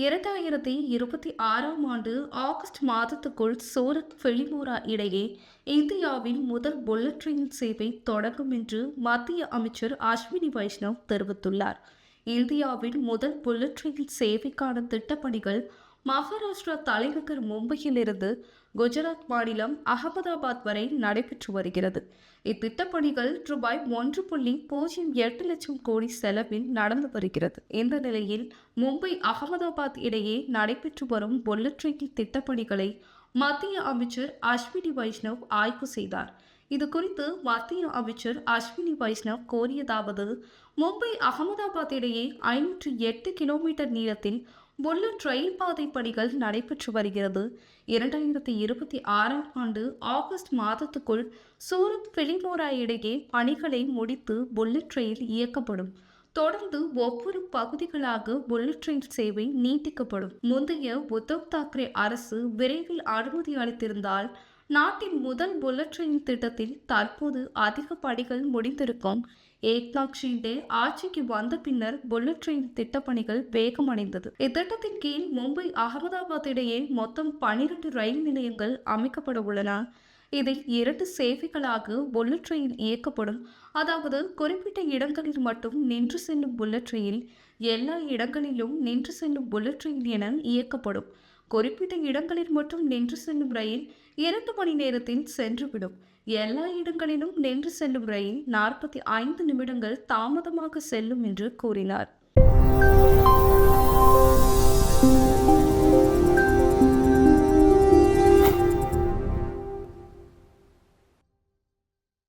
இரண்டாயிரத்தி இருபத்தி ஆறாம் ஆண்டு ஆகஸ்ட் மாதத்துக்குள் சூரத் வெளிமோரா இடையே இந்தியாவின் முதல் புல்லட் ட்ரெயின் சேவை தொடங்கும் என்று மத்திய அமைச்சர் அஸ்வினி வைஷ்ணவ் தெரிவித்துள்ளார். இந்தியாவின் முதல் புல்லட் ட்ரெயின் சேவைக்கான திட்டப்பணிகள் மகாராஷ்டிரா தலைநகர் மும்பையிலிருந்து குஜராத் மாநிலம் அகமதாபாத் வரை நடைபெற்று வருகிறது. இத்திட்டப்பணிகள் ரூபாய் ஒன்று புள்ளி பூஜ்ஜியம் எட்டு லட்சம் கோடி செலவில் நடந்து வருகிறது. இந்த நிலையில் மும்பை அகமதாபாத் இடையே நடைபெற்று வரும் புல்லட் ட்ரெயின் திட்டப்பணிகளை மத்திய அமைச்சர் அஸ்வினி வைஷ்ணவ் ஆய்வு செய்தார். இது குறித்து மத்திய அமைச்சர் அஸ்வினி வைஷ்ணவ் கோரியதாவது மும்பை அகமதாபாத் இடையே ஐநூற்று எட்டு கிலோமீட்டர் நீளத்தில் புல்லட் ரயில் பாதை பணிகள் நடைபெற்று வருகிறது. இரண்டாயிரத்தி இருபத்தி ஆறாம் ஆண்டு ஆகஸ்ட் மாதத்துக்குள் சூரத் பிலிமோரா இடையே பணிகளை முடித்து புல்லட் ரயில் இயக்கப்படும். தொடர்ந்து ஒவ்வொரு பகுதிகளாக புல்லட் ட்ரெயின் சேவை நீட்டிக்கப்படும். முந்தைய உத்தவ் தாக்கரே அரசு விரைவில் அனுமதி அளித்திருந்தால் நாட்டின் முதல் புல்லட் ட்ரெயின் திட்டத்தில் தற்போது அதிக பணிகள் முடிந்திருக்கும். ஏக்நாத் ஷிண்டே ஆட்சிக்கு வந்த பின்னர் புல்லட் ட்ரெயின் திட்டப்பணிகள் வேகமடைந்தது இத்திட்டத்தின் கீழ் மும்பை அகமதாபாத் இடையே மொத்தம் பனிரெண்டு ரயில் நிலையங்கள் அமைக்கப்பட உள்ளன. இதில் இரண்டு சேவைகளாக புல்லட் ட்ரெயின் இயக்கப்படும். அதாவது குறிப்பிட்ட இடங்களில் மட்டும் நின்று செல்லும் புல்லட் ட்ரெயின் எல்லா இடங்களிலும் நின்று செல்லும் புல்லட் ட்ரெயின் என இயக்கப்படும். குறிப்பிட்ட இடங்களில் மட்டும் நின்று செல்லும் ரயில் இரண்டு மணி நேரத்தில் சென்றுவிடும். எல்லா இடங்களிலும் நின்று செல்லும் ரயில் நாற்பத்தி ஐந்து நிமிடங்கள் தாமதமாக செல்லும் என்று கூறினார்.